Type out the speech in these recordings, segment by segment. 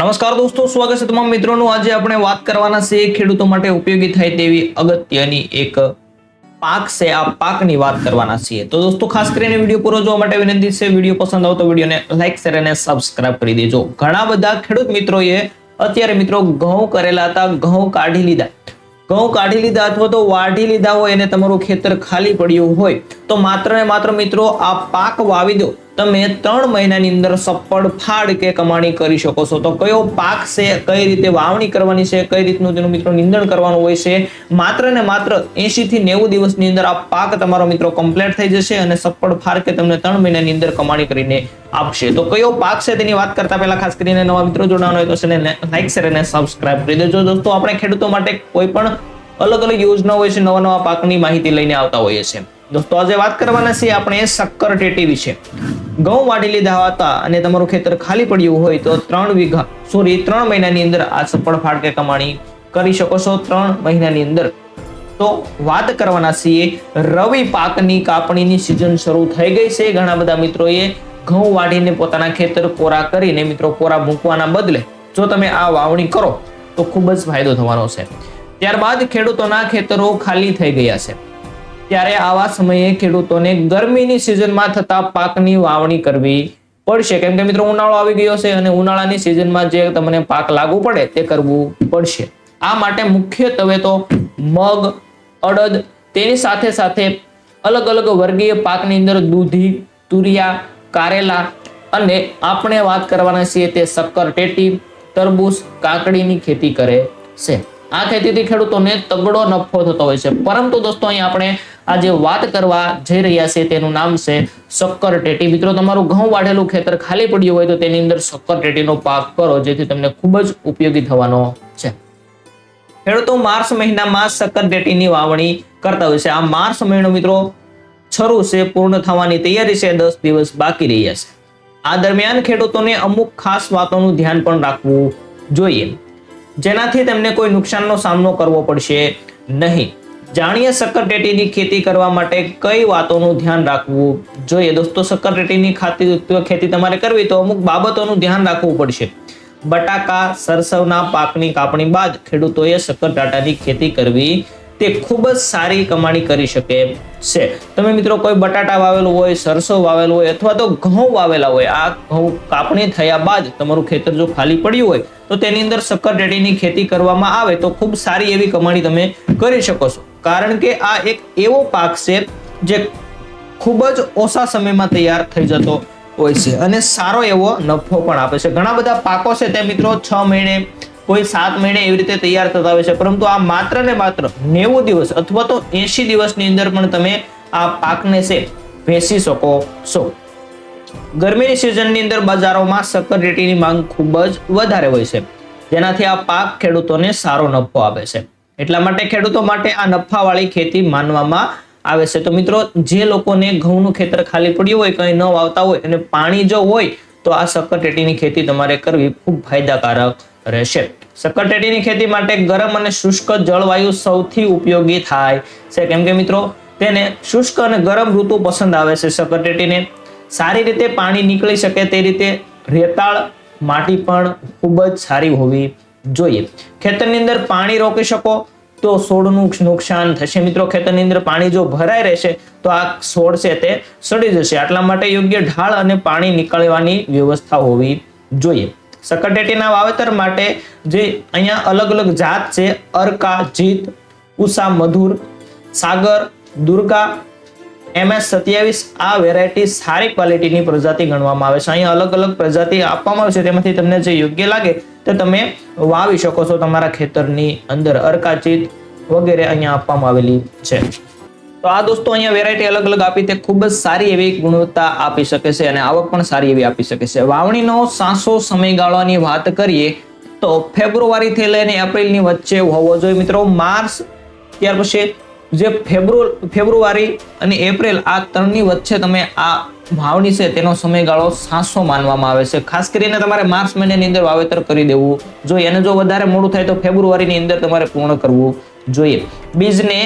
નમસ્કાર દોસ્તો, સ્વાગત છે તમામ મિત્રોનું. આજે આપણે વાત કરવાના છે ખેડૂતો માટે ઉપયોગી થાય તેવી અગત્યની એક પાક છે, આ પાકની વાત કરવાના છીએ. તો દોસ્તો, ખાસ કરીને વીડિયો પૂરો જોવા માટે વિનંતી છે, વીડિયો પસંદ આવતો વિડીયોને લાઈક, શેર અને સબસ્ક્રાઇબ કરી દેજો. ઘણા બધા ખેડૂત મિત્રોએ અત્યારે મિત્રો ઘઉં કરેલા હતા, ઘઉં કાઢી લીધા. ઘઉં કાઢી લીધા અથવા તો વાઢી લીધા હોય અને તમારું ખેતર ખાલી પડ્યું હોય, તો માત્ર ને માત્ર મિત્રો આ પાક વાવી દો. તમે ત્રણ મહિનાની અંદર સફળ ફાડ કે કમાણી કરી શકો છો. તો કયો પાક છે, કઈ રીતે વાવણી કરવાની છે, કઈ રીતનું તેનું મિત્રો નિંદણ કરવાનું હોય છે? માત્ર ને માત્ર એસી થી નેવું દિવસની અંદર આ પાક તમારો મિત્રો કમ્પ્લીટ થઈ જશે અને સફળ ફાડ કે તમને ત્રણ મહિનાની અંદર કમાણી કરીને આપશે. તો કયો પાક છે તેની વાત કરતા પહેલા ખાસ કરીને નવા મિત્રો જોડાવાનો હોય તો ચેનલને લાઈક શેર અને સબસ્ક્રાઇબ કરી દેજો. દોસ્તો, આપણે ખેડૂતો માટે કોઈ પણ અલગ અલગ યોજના હોય છે, નવા નવા પાકની માહિતી લઈને આવતા હોઈએ છીએ. દોસ્તો, આજે વાત કરવાના છીએ આપણે શક્કર ટેટી વિશે. ઘઉં વાઢી લીધા હતા અને તમારું ખેતર ખાલી પડ્યું હોય તો ત્રણ વીઘા સોરી ત્રણ મહિનાની અંદર આ સફળ ફાળકે કમાણી કરી શકો છો ત્રણ મહિનાની અંદર. તો વાત કરવાના છીએ, રવિ પાકની કાપણીની સિઝન શરૂ થઈ ગઈ છે. ઘણા બધા મિત્રોએ ઘઉં વાઢીને પોતાના ખેતર કોરા કરીને, મિત્રો કોરા મૂકવાના બદલે જો તમે આ વાવણી કરો, તો ખૂબ જ ફાયદો થવાનો છે. ત્યારબાદ ખેડૂતોના ખેતરો ખાલી થઈ ગયા છે. ત્યારે આવા સમયે ખેડૂતોને ગરમીની સિઝનમાં થતા પાકની વાવણી કરવી પડશે. કેમ કે મિત્રો, ઉનાળો આવી ગયો છે અને ઉનાળાની સિઝનમાં જે તમને પાક લાગુ પડે તે કરવું પડશે. આ માટે મુખ્યત્વે તો મગ, અડદ, તેની સાથે સાથે અલગ અલગ વર્ગીય પાકની અંદર દૂધી, તુરિયા, કારેલા અને આપણે વાત કરવાના છીએ તે શક્કર, ટેટી, તરબૂચ, કાકડીની ખેતી કરે છે. આ ખેતીથી ખેડૂતોને તગડો નફો થતો હોય છે. પરંતુ દોસ્તો, અહીં આપણે આજે વાત કરવા જઈ રહ્યા છે, તેનું નામ છે શક્કર ટેટી. મિત્રો, તમારું ઘઉં વાઢેલું ખેતર ખાલી પડ્યું હોય તો તેની અંદર શક્કર ટેટીનો પાક કરો, જેથી તમને ખૂબ જ ઉપયોગી થવાનો છે. ખેડૂતો માર્ચ મહિનામાં શક્કર ટેટીની વાવણી કરતા હોય છે. આ માર્ચ મહિનો, મિત્રો, શરૂ છે, પૂર્ણ થવાની તૈયારી છે, દસ દિવસ બાકી રહ્યા છે. આ દરમિયાન ખેડૂતોને અમુક ખાસ વાતોનું ધ્યાન પણ રાખવું જોઈએ. જેનાથી તેમને કોઈ નુકસાનનો સામનો કરવો પડશે નહીં. જાણીએ શક્કરટેટીની ખેતી કરવા માટે કઈ વાતોનું ધ્યાન રાખવું? જોઈએ દોસ્તો શક્કરટેટીની ખાતી ખેતી તમારે કરવી તો અમુક બાબતોનું ધ્યાન રાખવું પડશે. બટાકા, સરસવના પાકની કાપણી બાદ ખેડૂતોએ શક્કરટાટાની ખેતી કરવી તે ખૂબ જ સારી કમાણી કરી શકે છે. તમે મિત્રો, કોઈ બટાટા વાવેલું હોય, સરસવ વાવેલું હોય અથવા તો ઘઉં વાવેલા હોય, આ ઘઉં કાપણી થયા બાદ તમારું ખેતર જો ખાલી પડ્યું હોય તો તેની અંદર શક્કરટેટીની ખેતી કરવામાં આવે તો ખૂબ સારી એવી કમાણી તમે કરી શકો છો. કારણ કે આ એક એવો પાક છે જે ખૂબ જ ઓછા સમયમાં તૈયાર થઈ જતો હોય છે અને સારો એવો નફો પણ આપે છે. ઘણા બધા પાકો છે તે મિત્રો છ મહિને કોઈ સાત મહિને એવી રીતે તૈયાર થતા હોય છે. પરંતુ આ માત્ર ને માત્ર નેવું દિવસ અથવા તો એસી દિવસની અંદર પણ તમે આ પાકને છે વેચી શકો છો. ગરમીની સિઝનની અંદર બજારોમાં શક્કરટેટીની માંગ ખૂબ જ વધારે હોય છે. જેનાથી આ પાક ખેડૂતોને સારો નફો આપે છે. એટલા માટે ખેડૂતો માટે આ નફાવાળી ખેતી માનવામાં આવે છે. તો મિત્રો, જે લોકોને ઘઉંનું ખેતર ખાલી પડ્યું હોય, કંઈ ન વાવતા હોય અને પાણી જો હોય, તો આ સક્કરટેટીની ખેતી તમારે કરવી ખૂબ ફાયદાકારક રહેશે. સક્કરટેટીની ખેતી માટે ગરમ અને શુષ્ક જળવાયુ સૌથી ઉપયોગી થાય છે. કેમ કે મિત્રો, તેને શુષ્ક અને ગરમ ઋતુ પસંદ આવે છે સક્કરટેટીને. સારી રીતે પાણી નીકળી શકે તે રીતે રેતાળ માટી પણ ખૂબ જ સારી હોવી જોઈએ. ખેતરની અંદર પાણી રોકી શકો તો છોડનું નુકસાન થશે. મિત્રો, ખેતરની અંદર પાણી જો ભરાઈ રહેશે તો આ છોડ છે તે સડી જશે. આટલા માટે યોગ્ય ઢાળ અને પાણી નીકળવાની વ્યવસ્થા હોવી જોઈએ. સકટેટીના વાવેતર માટે જે અહીંયા અલગ અલગ જાત છે, અરકા, જીત, ઉષા, મધુર, સાગર, દુર્ગા, એમએસ સત્યાવીસ, આ વેરાયટી સારી ક્વોલિટીની પ્રજાતિ ગણવામાં આવે છે. અહીંયા અલગ અલગ પ્રજાતિ આપવામાં આવે છે. તેમાંથી તમને જે યોગ્ય લાગે તે તમે વાવી શકો છો તમારા ખેતરની અંદર અરકાચિત વગેરે અહીંયા આપવામાં આવેલી છે. તો આ દોસ્તો અહીંયા વેરાયટી અલગ અલગ આપી તે ખૂબ જ સારી એવી ગુણવત્તા આપી શકે છે અને આવક પણ સારી એવી આપી શકે છે. વાવણીનો સાસો સમયગાળાની વાત કરીએ તો ફેબ્રુઆરીથી લઈને એપ્રિલની વચ્ચે હોવો જોઈએ. મિત્રો, માર્ચ ત્યાર પછી જે ફેબ્રુ, ફેબ્રુઆરી અને એપ્રિલ આ ત્રણની વચ્ચે તમે આ વાવણી છે તેનો સમયગાળો સાસો માનવામાં આવે છે. ખાસ કરીને તમારે માર્ચ મહિનાની અંદર વાવેતર કરી દેવું જોઈએ. અને જો વધારે મોડું થાય તો ફેબ્રુઆરીની અંદર તમારે પૂર્ણ કરવું જોઈએ. બીજને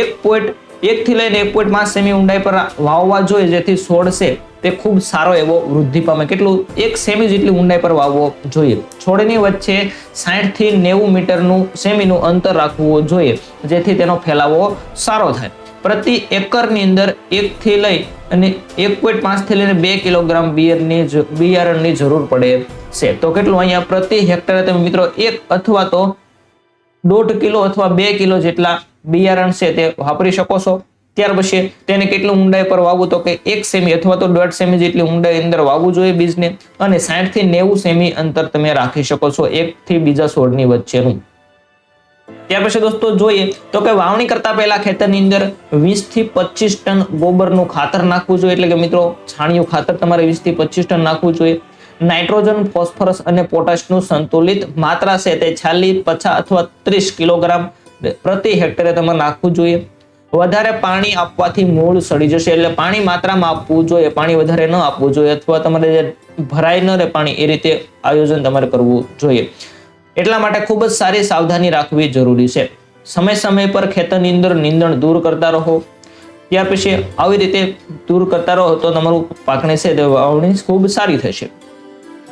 એક પોઈન્ટ એક થી લઈને એક પોઈન્ટ પાંચ સેમી ઊંડાઈ પર વાવવા જોઈએ, જેથી છોડ છે તે ખૂબ સારો એવો વૃદ્ધિ પામે. કેટલું? એક સેમી જેટલી ઊંડાઈ પર વાવવો જોઈએ. છોડની વચ્ચે સાઠથી નેવું મીટરનું સેમીનું અંતર રાખવું જોઈએ, જેથી તેનો ફેલાવો સારો થાય. પ્રતિ એકરની અંદર એક થી લઈ અને એક પોઈન્ટ પાંચથી લઈને બે કિલોગ્રામ બિયરની બિયારણની જરૂર પડે છે. તો કેટલું? અહીંયા પ્રતિ હેક્ટરે તમે મિત્રો એક અથવા તો દોઢ કિલો અથવા બે કિલો જેટલા બિયારણ છે તે વાપરી શકો છો. ત્યાર પછી તેને કેટલું ઊંડાઈ પર વાવવું તો કે એક સેમી અથવા તો દોઢ સેમી જેટલી ઊંડાઈ અંદર વાવવું જોઈએ બીજને અને સાઠથી નેવું સેમી અંતર તમે રાખી શકો છો એક થી બીજા છોડની વચ્ચેનું. ત્યાર પછી દોસ્તો જોઈએ તો કે વાવણી કરતા પહેલા ખેતરની અંદર વીસથી પચીસ ટન ગોબરનું ખાતર નાખવું જોઈએ. એટલે કે મિત્રો, છાણિયું ખાતર તમારે વીસથી પચીસ ટન નાખવું જોઈએ. નાઇટ્રોજન, ફોસ્ફરસ અને પોટાશનું સંતુલિત માત્રા છે તે છાલી પચાસ અથવા ત્રીસ કિલોગ્રામ પ્રતિ હેક્ટરે તમારે નાખવું જોઈએ. વધારે પાણી આપવાથી મૂળ સડી જશે એટલે પાણી માત્રામાં આપવું જોઈએ, પાણી વધારે ન આપવું જોઈએ અથવા તમારે જે ભરાય ન રહે પાણી એ રીતે આયોજન તમારે કરવું જોઈએ. એટલા માટે ખૂબ જ સારી સાવધાની રાખવી જરૂરી છે. સમય સમય પર ખેતર અંદર નીંદણ દૂર કરતા રહો. ત્યાર પછી આવી રીતે દૂર કરતા રહો તો તમારું પાકણી છે તે વાવણી ખૂબ સારી થશે.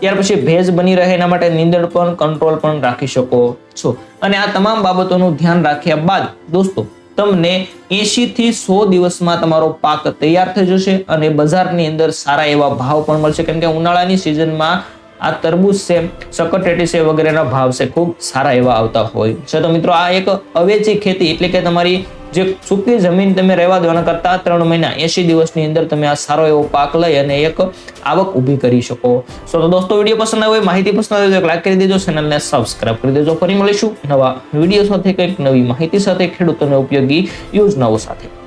ત્યાર પછી ભેજ બની રહે એના માટે નીંદણ પણ કંટ્રોલ પણ રાખી શકો છો. અને આ તમામ બાબતોનું ધ્યાન રાખ્યા બાદ દોસ્તો, તમને એસી થી સો દિવસમાં તમારો પાક તૈયાર થઈ જશે અને બજારની અંદર સારા એવા ભાવ પણ મળશે. કેમ કે ઉનાળાની સિઝનમાં આ તરબૂચ છે સકટેટી છે વગેરેના ભાવ છે, ખૂબ સારા એવા આવતા હોય છે. તો મિત્રો, આ એક અવેચી ખેતી એટલે કે તમારી જે સૂકી જમીન તમે રહેવા દેવાના કરતા ત્રણ મહિના એસી દિવસની અંદર તમે આ સારો એવો પાક લઈ અને એક આવક ઊભી કરી શકો. સો તો દોસ્તો, વીડિયો પસંદ આવ્યો માહિતી પસંદ આવે તો એક લાઈક કરી દેજો ચેનલને સબસ્ક્રાઇબ કરી દેજો. ફરી મળીશું નવા વીડિયો સાથે કંઈક નવી માહિતી સાથે, ખેડૂતોને ઉપયોગી યોજનાઓ સાથે.